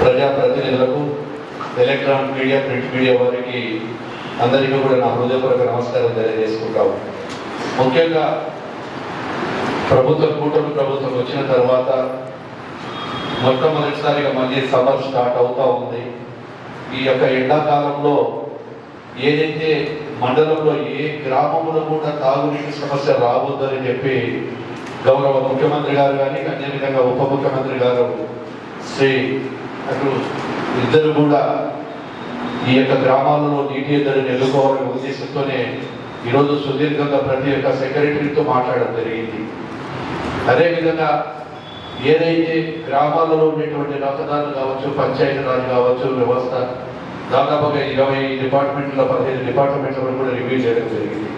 ప్రజాప్రతినిధులకు electronic media print media వారికి అందరికీ కూడా నా హృదయపూర్వక నమస్కారం తెలియజేసుకుంటాము. ముఖ్యంగా ప్రభుత్వ కూటమి ప్రభుత్వం వచ్చిన తర్వాత మొట్టమొదటిసారిగా మళ్ళీ సమ్మర్ స్టార్ట్ అవుతూ ఉంది. ఈ యొక్క ఎండాకాలంలో ఏదైతే మండలంలో ఏ గ్రామంలో కూడా తాగునీటి సమస్య రావద్దని చెప్పి గౌరవ ముఖ్యమంత్రి గారు కానీ అదేవిధంగా ఉప ముఖ్యమంత్రి గారు శ్రీ అటు ఇద్దరు కూడా ఈ యొక్క గ్రామాలలో నీటి ఎద్దడిని ఎదుర్కోవాలనే ఉద్దేశంతోనే ఈరోజు సుదీర్ఘంగా ప్రతి ఒక్క సెక్రటరీతో మాట్లాడడం జరిగింది. అదేవిధంగా ఏదైతే గ్రామాలలో ఉండేటువంటి రహదారులు కావచ్చు పంచాయతీ రాజు కావచ్చు వ్యవస్థ దాదాపుగా ఇరవై డిపార్ట్మెంట్ల పదిహేను డిపార్ట్మెంట్ల కూడా రివ్యూ చేయడం జరిగింది.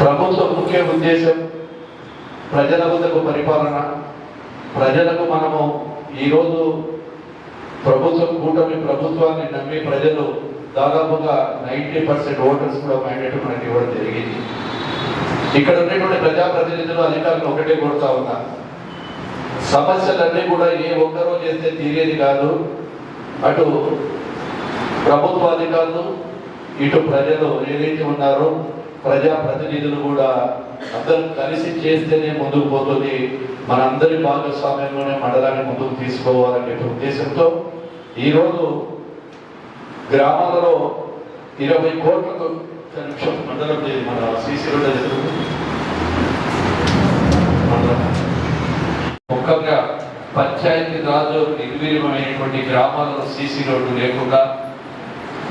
ప్రభుత్వ ముఖ్య ఉద్దేశం ప్రజల వద్దకు పరిపాలన ప్రజలకు మనము ఈరోజు ప్రభుత్వం కూటమి ప్రభుత్వాన్ని నమ్మి ప్రజలు దాదాపుగా నైంటీ పర్సెంట్ ఓటర్స్ కూడా మ్యాండేట్ మనకి ఇవ్వడం జరిగింది. ఇక్కడ ఉన్నటువంటి ప్రజాప్రతినిధులు అధికారులు ఒకటే కొడతా ఉన్నారు సమస్యలన్నీ కూడా ఏ ఒక్కరో చేస్తే తీరేది కాదు. అటు ప్రభుత్వ అధికారులు ఇటు ప్రజలు ఏదైతే ఉన్నారో ప్రజా ప్రతినిధులు కూడా అందరూ కలిసి చేస్తేనే ముందుకు పోతుంది. మనందరి భాగస్వామ్యంలోనే మండలాన్ని ముందుకు తీసుకోవాలనే ఉద్దేశంతో ఈరోజు గ్రామాలలో ఇరవై కోట్లకు నిమిషం మండలం లేదు, మన సీసీలో ముఖ్యంగా పంచాయతీ రాజు నిర్వీర్యమైనటువంటి గ్రామాలలో సీసీ రోడ్డు లేకుండా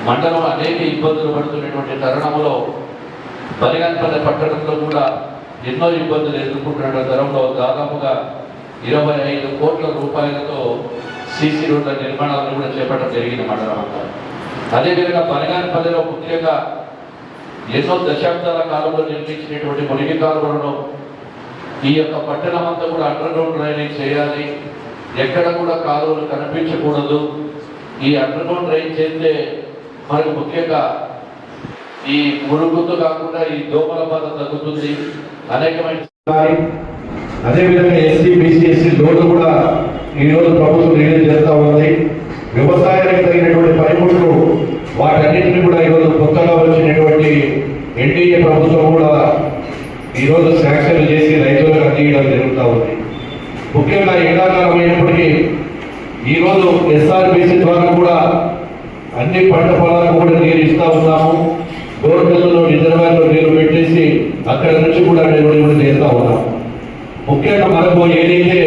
మండలం అనేక ఇబ్బందులు పడుతున్నటువంటి తరుణంలో బలిగన్పల్లి పట్టణంలో కూడా ఎన్నో ఇబ్బందులు ఎదుర్కొంటున్న తరంలో దాదాపుగా ఇరవై ఐదు కోట్ల రూపాయలతో సీసీ రోడ్ల నిర్మాణాలను కూడా చేపట్టడం జరిగింది మండలం అంతా. అదేవిధంగా బలిగానపల్లిలో ముఖ్యంగా ఎన్నో దశాబ్దాల కాలంలో నిర్మించినటువంటి మునిగి కాలువలను ఈ యొక్క పట్టణం అంతా కూడా అండర్ గ్రౌండ్ డ్రైనేజ్ చేయాలి. ఎక్కడ కూడా కాలువలు కనిపించకూడదు. ఈ అండర్ గ్రౌండ్ డ్రైన్ చేస్తే మనకు ముఖ్యంగా ఈ మురుగుతో కాకుండా ఈ దోమల బాధ తగ్గుతుంది. అనేకమైన అదేవిధంగా ఎస్సీ బీసీ ఎస్సీ కూడా ఈ రోజు ప్రభుత్వం రిలీజ్ చేస్తూ ఉంది. వ్యవసాయానికి తగినటువంటి పనిముట్లు వాటన్నింటినీ కూడా ఈరోజు కొత్తగా వచ్చినటువంటి ఎన్డీఏ ప్రభుత్వం కూడా ఈరోజు శాంక్షన్ చేసి రైతులకు అందించడం జరుగుతూ ఉంది. ముఖ్యంగా ఎండాకాలం అయినప్పటికీ ఈరోజు ఎస్ఆర్బీసీ ద్వారా కూడా అన్ని పంట పొలాలకు కూడా నీరు ఇస్తా ఉన్నాము గవర్నమెంట్లో రిజర్వాయర్లో నీరు పెట్టేసి అక్కడ నుంచి కూడా డెలివరీ కూడా చేస్తా ఉన్నాము ముఖ్యంగా మనకు ఏదైతే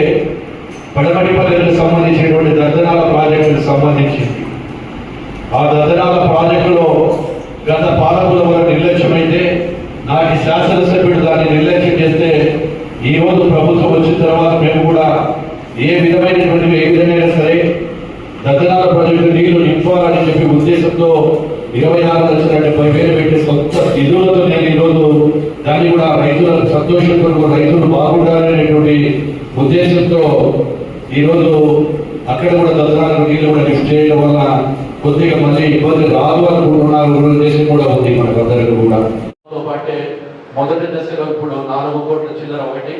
పడమటిపల్లికి సంబంధించినటువంటి దర్శనాల ప్రాజెక్టులకు సంబంధించింది ఆ దర్శనాల ప్రాజెక్టులో గత పాలకుల వల్ల నిర్లక్ష్యమైతే నాటి శాసనసభ్యుడు దాన్ని నిర్లక్ష్యం చేస్తే ఈ ప్రభుత్వం వచ్చిన తర్వాత మేము కూడా ఏ విధమైనటువంటి ఏ విధమైన సరే దర్శనాల ప్రాజెక్టు నీళ్ళు నింపాలని చెప్పి ఉద్దేశంతో ఇరవై నాలుగు లక్షల డెబ్బై వేలు పెట్టి సొంత నిధులతో నేను ఈరోజు దాన్ని కూడా రైతులకు సంతోషంతో రైతులు బాగుండాలనేటువంటి ఉద్దేశంతో ఈరోజు అక్కడ కూడా తదనాలు నీళ్ళు కూడా లిఫ్ట్ చేయడం వల్ల కొద్దిగా మళ్ళీ ఇబ్బంది రాదు అనుకుంటున్నారు. దేశం కూడా ఉంది మనకందరికీ కూడా. పాటే మొదటి దశలో ఇప్పుడు నాలుగు కోట్ల చిల్లర ఒకటి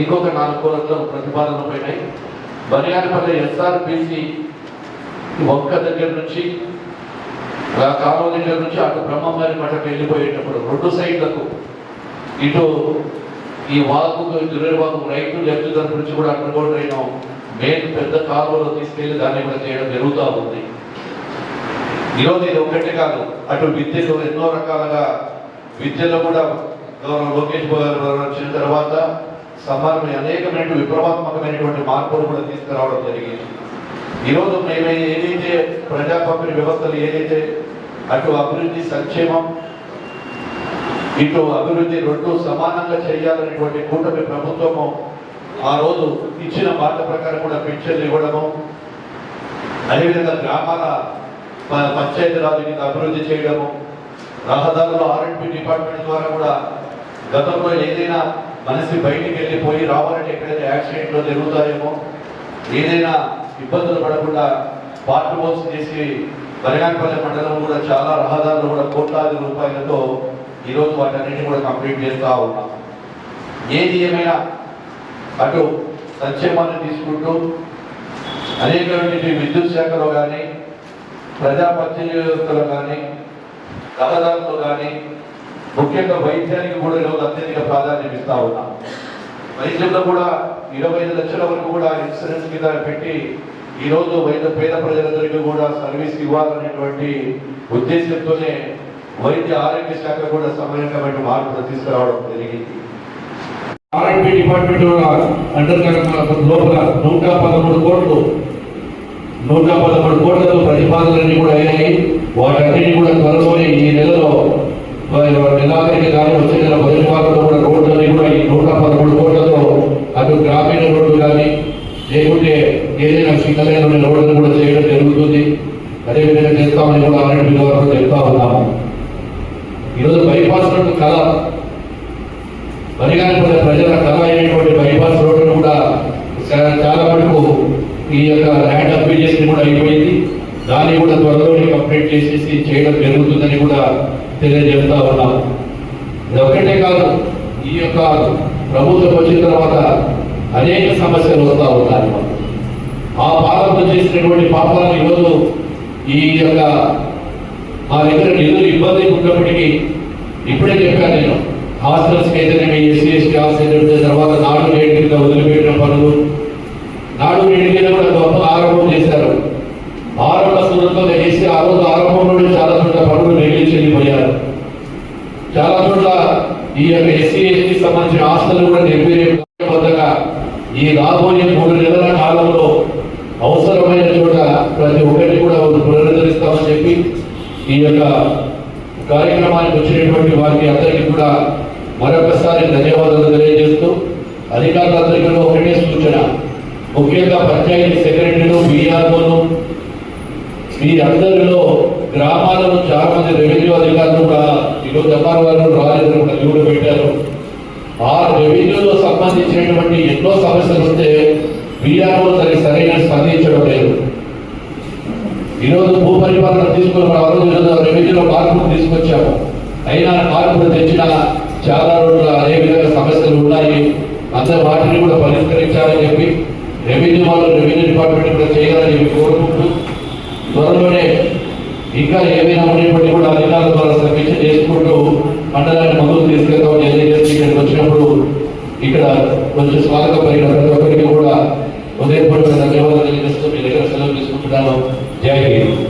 ఇంకొక నాలుగు కోట్ల ప్రతిపాదన పోయినాయి. బనియానపల్లి ఎస్ఆర్పిసి ఒక్క దగ్గర నుంచి కాలువ దగ్గర నుంచి అటు బ్రహ్మవారి మఠకు వెళ్ళిపోయేటప్పుడు రెండు సైడ్లకు ఇటు ఈ వాకు దుర్వాకు రైతు లెఫ్ట్ తరపు నుంచి కూడా అండర్గ్రౌండ్ అయినాం మేలు పెద్ద కాలువలో తీసుకెళ్ళి దాన్ని కూడా చేయడం జరుగుతూ ఉంది. ఈరోజు ఇది ఒక్కటే కాదు అటు విద్యలో ఎన్నో రకాలుగా విద్యలో కూడా గౌరవ లోకేష్ బాబు గారు వచ్చిన తర్వాత సమానమైన అనేకమైన విప్లవాత్మకమైనటువంటి మార్పులు కూడా తీసుకురావడం జరిగింది. ఈరోజు మేము ఏదైతే ప్రజా పంపిణీ వ్యవస్థలు ఏదైతే అటు అభివృద్ధి సంక్షేమం ఇటు అభివృద్ధి రెండు సమానంగా చేయాలనేటువంటి కూటమి ప్రభుత్వము ఆ రోజు ఇచ్చిన మాట ప్రకారం కూడా పెన్షన్లు ఇవ్వడము. అదేవిధంగా గ్రామాల పంచాయతీ రాజు అభివృద్ధి చేయడము. రహదారుల ఆర్ఎండ్పి డిపార్ట్మెంట్ ద్వారా కూడా గతంలో ఏదైనా మనిషి బయటికి వెళ్ళిపోయి రావాలంటే ఎక్కడైతే యాక్సిడెంట్లు జరుగుతాయేమో ఏదైనా ఇబ్బందులు పడకుండా పార్ట్ బోల్స్ చేసి బరిగానపల్లి మండలం కూడా చాలా రహదారులు కూడా కోట్లాది రూపాయలతో ఈరోజు వాటన్నిటిని కూడా కంప్లీట్ చేస్తూ ఉన్నాం. ఏది ఏమైనా అటు సంక్షేమాన్ని తీసుకుంటూ అనేకటువంటి విద్యుత్ శాఖలో కానీ ప్రజా కానీ రహదారులు కానీ ముఖ్యంగా వైద్యానికి కూడా ఈరోజు అత్యధిక ప్రాధాన్యం ఇస్తా ఉన్నాం. వైద్యంలో కూడా ఇరవై ఐదు లక్షల వరకు కూడా ఇన్సూరెన్స్ మీద పెట్టి ఈ రోజు వైద్య పేద ప్రజలందరికీ కూడా సర్వీస్ ఇవ్వాలనేటువంటి ఉద్దేశంతోనే వైద్య ఆరోగ్య శాఖ కూడా సమయంగా మార్పులు తీసుకురావడం జరిగింది. ఆర్ఎంపీ డిపార్ట్మెంట్ అండర్ లోపల నూట పదమూడు కోట్లు నూట పదమూడు కోట్లతో ప్రతిపాదనలన్నీ కూడా అయినాయి వాటన్నిటి కూడా త్వరలోనే ఈ నెలలో నెలాఖరికి కానీ వచ్చే నెల మొదటి వారంలో కూడా రోడ్లన్నీ కూడా ఈ నూట పదమూడు కోట్లతో అటు గ్రామీణ రోడ్లు కానీ లేకుంటే ఏదైనా సిగ్గలైన రోడ్లను కూడా చేయడం జరుగుతుంది. అదేవిధంగా చేస్తామని కూడా ఆర్ఎంపీ గారు చెప్తా ఉన్నాము. ఈరోజు బైపాస్ రోడ్డు కళ పరిగానపల్లి ప్రజల కళ అయినటువంటి బైపాస్ రోడ్డు కూడా చాలా మటుకు ఈ యొక్క ల్యాండ్ అప్లికేషన్ కూడా అయిపోయింది. దాన్ని కూడా త్వరలోనే కంప్లీట్ చేసేసి చేయడం జరుగుతుందని కూడా తెలియజేస్తా ఉన్నాం. ఇది ఒక్కటే కాదు ఈ యొక్క ప్రభుత్వం వచ్చిన తర్వాత అనేక సమస్యలు వస్తూ ఉన్నాయి ఆ పాలనతో చేసినటువంటి పాపాలను ఈరోజు ఈ యొక్క మా దగ్గర నిధులు ఇబ్బంది ఉన్నప్పటికీ ఇప్పుడే చెప్పాను నేను. హాస్టల్స్ అయితేనే ఎస్సీ ఎస్టీ హాస్టల్ తర్వాత నాడు నేడు కింద వదిలిపెట్టిన పనులు. నాడు నేడు కింద కూడా గొప్ప ఆరంభం చేశారు. ఆరంభ సూరంతో చేసి ఆ రోజు ఆరంభంలోనే చాలా చోట్ల పనులు నెగిలి చాలా చోట్ల ఈ యొక్క ఎస్సీ ఎస్టీ సంబంధించిన హాస్టల్ కూడా నిర్వీర్యంగా ఈ రాబోయే మూడు నెలల కాలంలో అవసరమైన చోట ప్రతి ఒక్కటి కూడా పునరుద్ధరిస్తామని చెప్పి ఈ యొక్క కార్యక్రమానికి వచ్చినటువంటి వారికి అందరికీ కూడా మరొకసారి ధన్యవాదాలు తెలియజేస్తూ అధికారులందరికీ కూడా ఒకటే సూచన. ముఖ్యంగా పంచాయతీ సెక్రటరీలు బీఆర్ఓలు మీరందరిలో గ్రామాలను చాలా మంది రెవెన్యూ అధికారులు కూడా ఈరోజు ఎంఆర్ వారు రాజేంద్ర కూడా పెట్టారు. ఆ రెవెన్యూలో సంబంధించినటువంటి ఎన్నో సమస్యలు వస్తే బీఆర్ఓ దానికి సరైన స్పందించడం లేదు. ఈరోజు భూ పరిపాలన తీసుకున్న ఆ రోజు రెవెన్యూలో మార్పులు తీసుకొచ్చాము. అయినా మార్పులు తెచ్చిన చాలా రోజులు అదే విధంగా సమస్యలు ఉన్నాయి. అందరూ వాటిని కూడా పరిష్కరించాలని చెప్పి రెవెన్యూ వాళ్ళు రెవెన్యూ డిపార్ట్మెంట్ కూడా చేయాలని చెప్పి కోరుకుంటూ త్వరలోనే ఇంకా ఏమైనా ఉండేటువంటి కూడా అధికారుల ద్వారా సమీక్ష చేసుకుంటూ మండలాన్ని ముందుకు తీసుకెళ్తామని తెలియజేసి ఇక్కడికి వచ్చినప్పుడు ఇక్కడ కొంచెం స్వాగతం పలికిన ప్రతి ఒక్కరికి కూడా ఉదయపూర్వక ధన్యవాదాలు తెలియజేస్తూ మీ దగ్గర సెలవు తీసుకుంటున్నాను. జై హింద్.